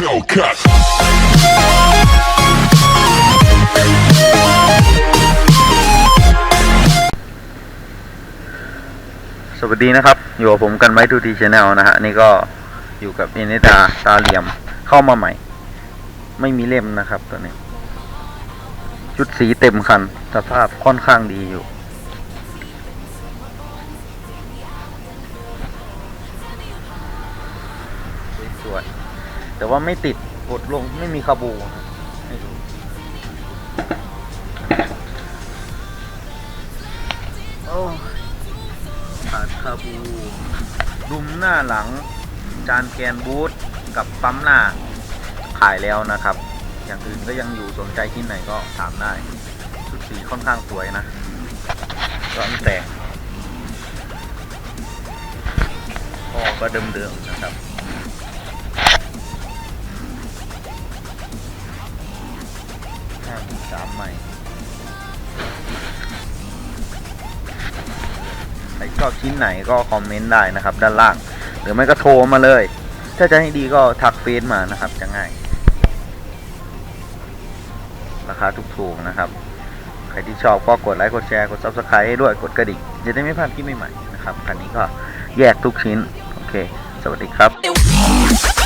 Hellcat. สวัสดีนะครับ อยู่กับผมกันไว้ทูทีชแนลนะฮะ นี่ก็อยู่กับเอเนตาตาเหลี่ยมเข้ามาใหม่ ไม่มีเล่มนะครับตัวนี้ ชุดสีเต็มคัน สภาพค่อนข้างดีอยู่สวย แต่ว่าไม่ติดกดลงไม่มีคาบูนะให้ดูโอ้ขาดคาบูดุมหน้าหลัง จานแกนบูทกับปั๊มหน้าขายแล้วนะครับ อย่างอื่นก็ยังอยู่สนใจที่ไหนก็ถามได้ชุดสีค่อนข้างสวยนะร้อนแต่งพ่อก็เดิมๆนะครับ ห้าสามใหม่ใครชอบชิ้นไหนก็คอมเมนต์ได้นะครับ ด้านล่าง หรือไม่ก็โทรมาเลย ถ้าจะให้ดีก็ทักเฟซมานะครับ จะง่าย ราคาถูกๆนะครับ ใครที่ชอบก็กดไลค์กดแชร์กด subscribe ให้ด้วยกดกระดิ่งจะได้ไม่พลาดคลิปใหม่ๆนะครับคันนี้ก็แยกทุกชิ้น โอเค สวัสดีครับ